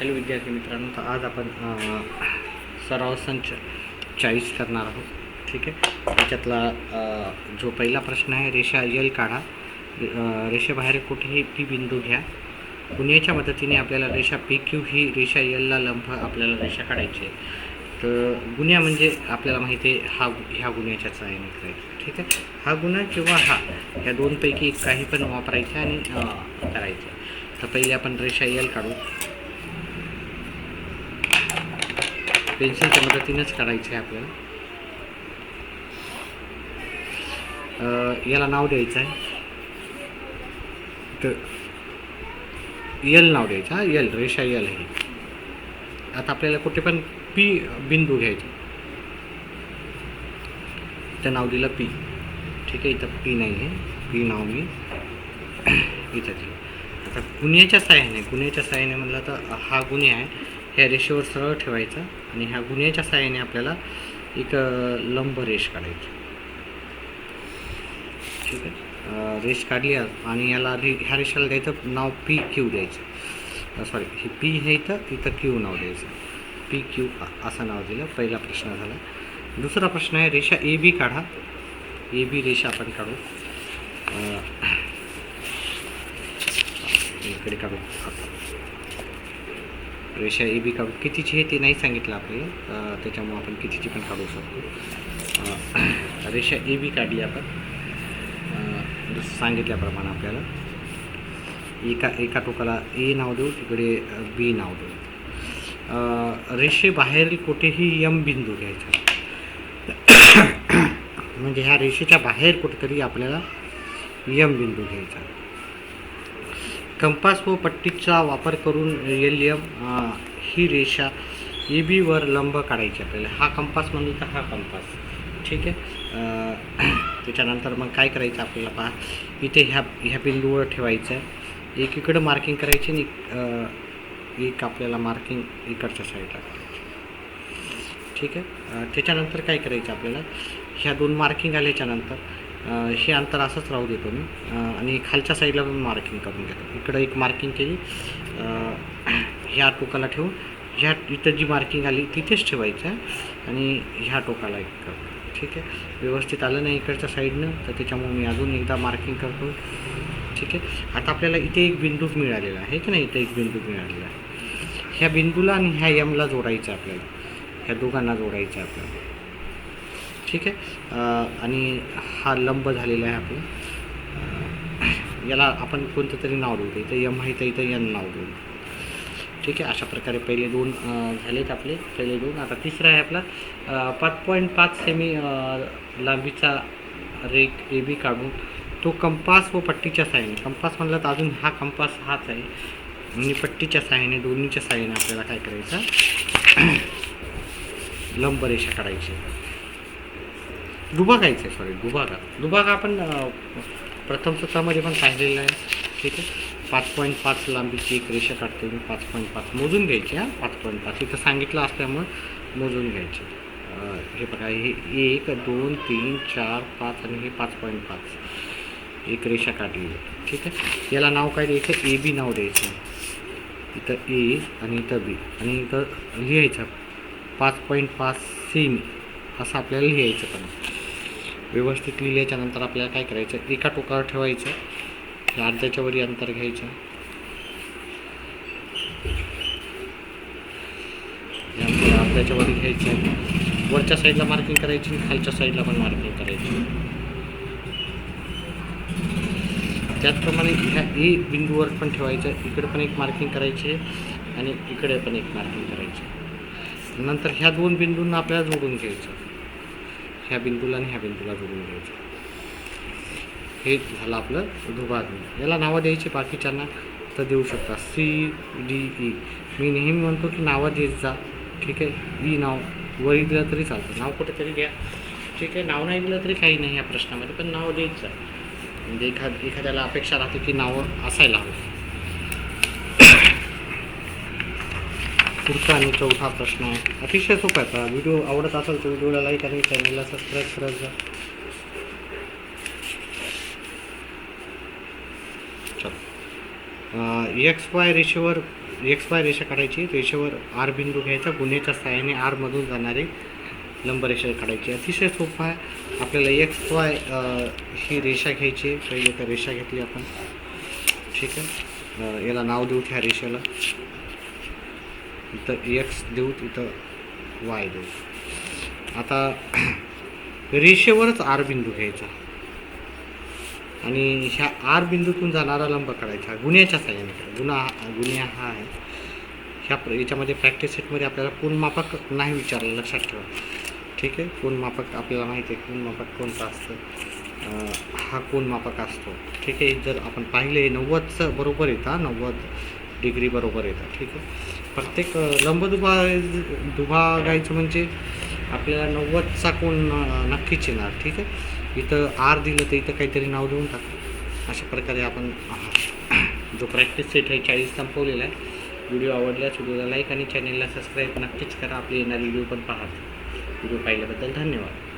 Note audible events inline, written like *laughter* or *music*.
Hello विद्यार्थी मित्रांनो तर आज आपण सराव संच चाळीस करणार आहोत. ठीक आहे? त्याच्यातला जो पहिला प्रश्न आहे रेषा यल काढा. रेषेबाहेर कुठेही पी बिंदू घ्या. गुन्ह्याच्या मदतीने आपल्याला रेषा पी क्यू ही रेषा यलला लंब आपल्याला रेषा काढायची आहे. तर गुन्हा म्हणजे आपल्याला माहिती आहे हा ह्या गुन्ह्याच्या सहाय्याने करायचं ठीक आहे? हा गुन्हा किंवा हा या दोनपैकी काही पण वापरायचं आणि करायचं. तर पहिले आपण रेषा यल काढू. पेन्सिलच्या मदतीनेच काढायचं आहे आपल्याला. याला नाव द्यायचं आहे तर यल नाव द्यायचं हा यल रेषा यल आहे. आता आपल्याला कुठे पण पी बिंदू घ्यायचा. इथं नाव दिलं पी ठीक आहे इथं पी नाही आहे. पी नाव मी इथं दिलं. आता गुन्ह्याच्या साह्याने गुन्ह्याच्या साह्याने म्हणलं तर हा गुन्हे आहे. ह्या रेषेवर सरळ ठेवायचा आणि ह्या गुन्ह्याच्या साह्याने आपल्याला एक लंब रेष काढायची. ठीक आहे? रेष काढली आणि याला रे ह्या रेषेला द्यायचं नाव पी क्यू द्यायचं. सॉरी हे पी हे इथं इथं क्यू नाव द्यायचं. पी क्यू असं नाव दिलं. पहिला प्रश्न झाला. दुसरा प्रश्न आहे रेषा ए बी काढा. ए बी रेषा आपण काढू. इकडे काढू. रेषा ए बी काढू कितीची आहे ते नाही सांगितलं आपल्याला. त्याच्यामुळं आपण कितीची पण काढू शकतो. *clears throat* रेषा ए बी काढली आपण. जसं सांगितल्याप्रमाणे आपल्याला. एका एका टोकाला ए नाव देऊ तिकडे बी नाव देऊ. रेषेबाहेरील कुठेही यम बिंदू घ्यायचा. *clears throat* म्हणजे ह्या रेषेच्या बाहेर कुठेतरी आपल्याला यम बिंदू घ्यायचा. कंपास व पट्टीचा वापर करून एल एम ही रेषा ए बीवर लंब काढायची आपल्याला. हा कंपास म्हणलं तर हा कंपास. ठीक आहे? त्याच्यानंतर मग काय करायचं आपल्याला पहा. इथे ह्या ह्या बिंदूवर ठेवायचं आहे. एक इकडं मार्किंग करायची आणि एक आपल्याला मार्किंग इकडच्या साईडला करायची. ठीक आहे? त्याच्यानंतर काय करायचं आपल्याला? ह्या दोन मार्किंग आल्याच्यानंतर हे अंतर असंच राहू देतो मी. आणि खालच्या साईडला पण मार्किंग करून घेतो. इकडं एक मार्किंग केली. ह्या टोकाला ठेवून ह्या इथं जी मार्किंग आली तिथेच ठेवायचं आहे. आणि ह्या टोकाला एक ठीक आहे? व्यवस्थित आलं नाही इकडच्या साईडनं तर त्याच्यामुळे मी अजून एकदा मार्किंग करतो. ठीक आहे? आता आपल्याला इथे एक बिंदू मिळालेला आहे. की नाही? इथे एक बिंदू मिळालेला आहे. ह्या बिंदूला आणि ह्या यमला जोडायचं आहे आपल्याला. ह्या दोघांना जोडायचं आहे आपल्याला. ठीक आहे. आणि हा लंब झालेला आहे आपला. याला आपण कोणतं तरी नाव देऊ इथं यम आहे तर इथं यन नाव देऊ. ठीक आहे अशा प्रकारे पहिले दोन झालेत आपले. पहिले दोन. आता तिसरा आहे आपला. पाच पॉईंट पाच सेमी लांबीचा रेक ए बी काढून तो कंपास व पट्टीच्या साह्याने कंपास म्हणलं तर अजून हा कंपास हाच आहे. आणि पट्टीच्या साह्याने दोन्हीच्या साह्याने आपल्याला काय करायचं? लंबरेषा काढायची. दुबागायचं आहे सॉरी दुभागा दुभागा आपण प्रथम सत्रामध्ये पण पाहिलेलं आहे. ठीक आहे? पाच पॉईंट पाच लांबीची एक रेषा काढते मी पाच पॉईंट पाच. मोजून घ्यायची हां? पाच पॉईंट पाच. इथं सांगितलं असल्यामुळं मोजून घ्यायची. हे बघा हे एक दोन तीन चार पाच आणि हे पाच पॉईंट पाच. एक रेषा काढली. ठीक आहे? याला नाव काय द्यायचं? ए बी नाव द्यायचं. इथं ए आणि इथं बी. आणि इथं लिहायचं. पाच पॉईंट पाच सेमी. असं आपल्याला लिहायचं पण. व्यवस्थित लिहिल्याच्यानंतर आपल्याला काय करायचं? एका टोकावर ठेवायचं. अर्ध्याच्या वरी अंतर घ्यायचं. अर्ध्याच्या वरी घ्यायचं. आहे वरच्या साईडला मार्किंग करायची आणि खालच्या साईडला पण मार्किंग करायची. त्याचप्रमाणे ह्या ए बिंदूवर पण ठेवायचं. इकडे पण एक मार्किंग करायची आणि इकडे पण एक मार्किंग करायची. नंतर ह्या दोन बिंदूंना आपल्याला जोडून घ्यायचं. ह्या बिंदूला आणि ह्या बिंदूला जोडून घ्यायचं. हे झालं आपलं दुभागणी याला नावं द्यायची बाकीच्यांना तर देऊ शकता. सी डी ई मी नेहमी म्हणतो की नावं देत जा. ठीक आहे? ई नाव. वरी दिलं तरी चालतं. नाव कुठेतरी द्या. ठीक आहे? नाव नाही दिलं तरी काही नाही या प्रश्नामध्ये पण नाव देत जा. म्हणजे एखाद एखाद्याला अपेक्षा राहते की नावं असायला हवी. पुढचा आणि चौथा प्रश्न आहे. अतिशय सोपा आहे. व्हिडिओ आवडत असेल तर व्हिडिओला लाईक आणि चॅनलला सबस्क्राईब करत जा. एक्स वाय रेषेवर एक्स वाय रेषा काढायची. रेषेवर आर बिंदू घ्यायचा. गुन्ह्याच्या सहाय्याने आरमधून जाणारी लंबरेषा काढायची. अतिशय सोपा आहे. आपल्याला एक्स वाय ही रेषा घ्यायची पहिले तर रेषा घेतली आपण. ठीक आहे. याला नाव देऊ ह्या रेषेला. इथं एक्स देऊ इथं वाय देऊ. आता *clears throat* रेषेवरच आर बिंदू घ्यायचा. आणि ह्या आर बिंदूतून जाणारा लंब काढायचा. गुन्ह्याच्या साह्याने करा. गुन्हा गुन्हा हा आहे. ह्या प्र याच्यामध्ये प्रॅक्टिस सेटमध्ये आपल्याला कोणमापक नाही विचारलं लक्षात ठेवा. ठीक आहे? कोणमापक आपल्याला माहिती आहे कोणमापक कोणतं असतं. हा कोणमापक असतो. ठीक आहे? जर आपण पाहिले नव्वदचं बरोबर येतं नव्वद डिग्री बरोबर येतं. ठीक आहे? प्रत्येक लंब दुभा दुभागायचं म्हणजे आपल्याला नव्वदचा कोण नक्कीच येणार ठीक आहे? इथं आर दिलं तर इथं काहीतरी नाव देऊन टाक. अशा प्रकारे आपण जो प्रॅक्टिस सेट आहे चाळीस संपवलेला आहे. व्हिडिओ आवडल्यास व्हिडिओला लाईक आणि चॅनेलला सबस्क्राईब नक्कीच करा. आपले येणारे व्हिडिओ पण पहा व्हिडिओ पाहिल्याबद्दल धन्यवाद.